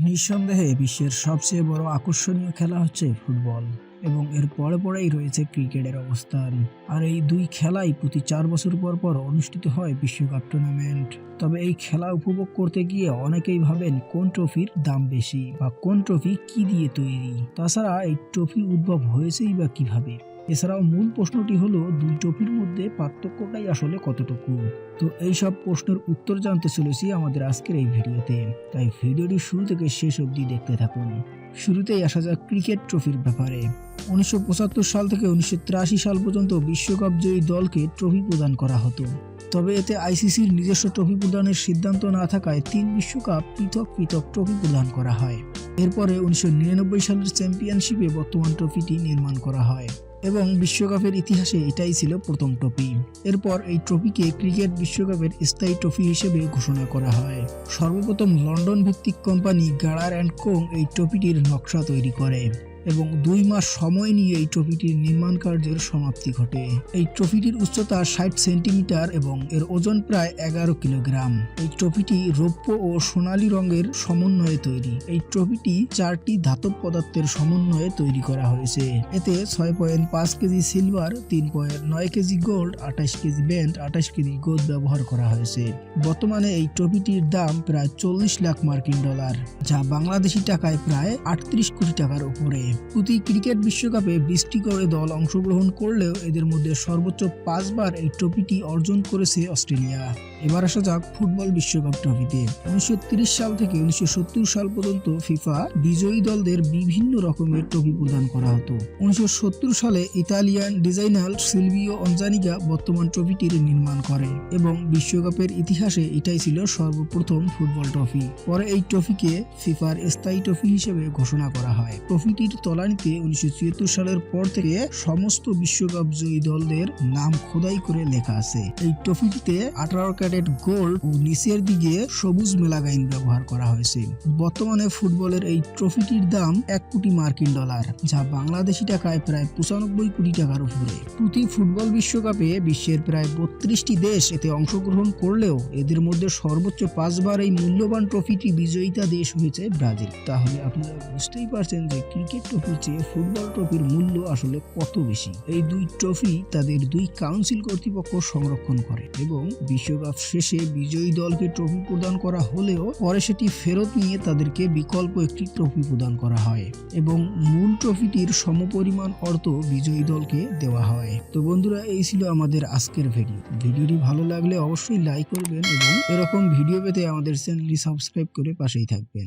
নিঃসন্দেহে বিশ্বের সবচেয়ে বড় আকর্ষণীয় খেলা হচ্ছে ফুটবল এবং এর পরে পরেই রয়েছে ক্রিকেটের অবস্থান। আর এই দুই খেলাই প্রতি চার বছর পর পর অনুষ্ঠিত হয় বিশ্বকাপ টুর্নামেন্ট। তবে এই খেলা উপভোগ করতে গিয়ে অনেকেই ভাবেন, কোন ট্রফির দাম বেশি বা কোন ট্রফি কি দিয়ে তৈরি? তাছাড়া এই ট্রফি উদ্ভব হয়েছেই বা কীভাবে? এছাড়াও মূল প্রশ্নটি হলো, দুই ট্রফির মধ্যে পার্থক্যটাই আসলে কতটুকু? তো এই সব প্রশ্নের উত্তর জানতে চলেছি আমাদের আজকের এই ভিডিওতে। তাই ভিডিওটি শুরু থেকে শেষ অবধি দেখতে থাকুন। শুরুতেই আসা যাক ক্রিকেট ট্রফির ব্যাপারে। উনিশশো পঁচাত্তর সাল থেকে উনিশশো তিরাশি সাল পর্যন্ত বিশ্বকাপ জয়ী দলকে ট্রফি প্রদান করা হতো। তবে এতে আইসিসির নিজস্ব ট্রফি প্রদানের সিদ্ধান্ত না থাকায় তিন বিশ্বকাপ পৃথক পৃথক ট্রফি প্রদান করা হয়। এরপরে উনিশশো নিরানব্বই সালের চ্যাম্পিয়নশিপে বর্তমান ট্রফিটি নির্মাণ করা হয় এবং বিশ্বকাপের ইতিহাসে এটাই ছিল প্রথম ট্রফি। এরপর এই ট্রফিকে ক্রিকেট বিশ্বকাপের স্থায়ী ট্রফি হিসেবে ঘোষণা করা হয়। সর্বপ্রথম লন্ডন ভিত্তিক কোম্পানি গাড়ার অ্যান্ড কোং এই ট্রফিটির নকশা তৈরি করে। এবং দুই মাস সময় নিয়ে এই ট্রফিটির নির্মাণ কার্যের সমাপ্তি ঘটে। এই ট্রফিটির উচ্চতা ষাট সেন্টিমিটার এবং এর ওজন প্রায় এগারো কিলোগ্রাম। এই ট্রফিটি রৌপ্য ও সোনালী রঙের সমন্বয়ে তৈরি। এই ট্রফিটি চারটি ধাতব পদার্থের সমন্বয়ে তৈরি করা হয়েছে। এতে ছয় পয়েন্ট পাঁচ কেজি সিলভার, তিন পয়েন্ট নয় কেজি গোল্ড, আঠাশ কেজি ব্যান্ড, আঠাশ কেজি গোদ ব্যবহার করা হয়েছে। বর্তমানে এই ট্রফিটির দাম প্রায় চল্লিশ লাখ মার্কিন ডলার, যা বাংলাদেশি টাকায় প্রায় আটত্রিশ কোটি টাকার উপরে। প্রতি ক্রিকেট বিশ্বকাপে বিশটি করে দল অংশগ্রহণ করলেও এদের মধ্যে সর্বোচ্চ পাঁচবার এই ট্রফিটি অর্জন করেছে অস্ট্রেলিয়া। এবার আসা যাক ফুটবল বিশ্বকাপ ট্রফিতে। উনিশশো সাল থেকে উনিশশো সত্তর সাল পর্যন্ত ফিফা বিজয়ী দলদের বিভিন্ন রকমের ট্রফি প্রদান করা হতো। উনিশশো সত্তর সালে ইতালিয়ান ডিজাইনার সিলভিও অঞ্জানিকা বর্তমান ট্রফিটির নির্মাণ করে এবং বিশ্বকাপের ইতিহাসে এটাই ছিল সর্বপ্রথম ফুটবল ট্রফি। পরে এই ট্রফিকে ফিফার স্থায়ী ট্রফি হিসেবে ঘোষণা করা হয়। ট্রফিটির তলানিতে উনিশশো সালের পর থেকে সমস্ত বিশ্বকাপ জয়ী দলদের নাম খোদাই করে লেখা আছে। এই ট্রফিটিতে আঠারো ক্যারেট গোল্ড ও নিচের দিকে সবুজ মেলাগাইন ব্যবহার করা হয়েছে। বর্তমানে ফুটবলের এই ট্রফিটির দাম এক কোটি মার্কিন ডলার, যা বাংলাদেশি টাকায় প্রায় পঁচানব্বই কোটি টাকার উপরে। প্রতি ফুটবল বিশ্বকাপে বিশ্বের প্রায় বত্রিশটি দেশ এতে অংশগ্রহণ করলেও এদের মধ্যে সর্বোচ্চ পাঁচবার এই মূল্যবান ট্রফিটি বিজয়িতা দেশ হয়েছে ব্রাজিল। তাহলে আপনারা বুঝতেই পারছেন যে ক্রিকেট ট্রফির চেয়ে ফুটবল ট্রফির মূল্য আসলে কত বেশি। এই দুই ট্রফি তাদের দুই কাউন্সিল কর্তৃপক্ষ সংরক্ষণ করে এবং বিশ্বকাপ শেষে বিজয়ী দলকে ট্রফি প্রদান করা হলেও পরে সেটি ফেরত নিয়ে তাদেরকে বিকল্প একটি ট্রফি প্রদান করা হয় এবং মূল ট্রফিটির সমপরিমাণ অর্থ বিজয়ী দলকে দেওয়া হয়। তো বন্ধুরা, এই ছিল আমাদের আজকের ভিডিও। ভিডিওটি ভালো লাগলে অবশ্যই লাইক করবেন এবং এরকম ভিডিও পেতে আমাদের চ্যানেলটি সাবস্ক্রাইব করে পাশেই থাকবেন।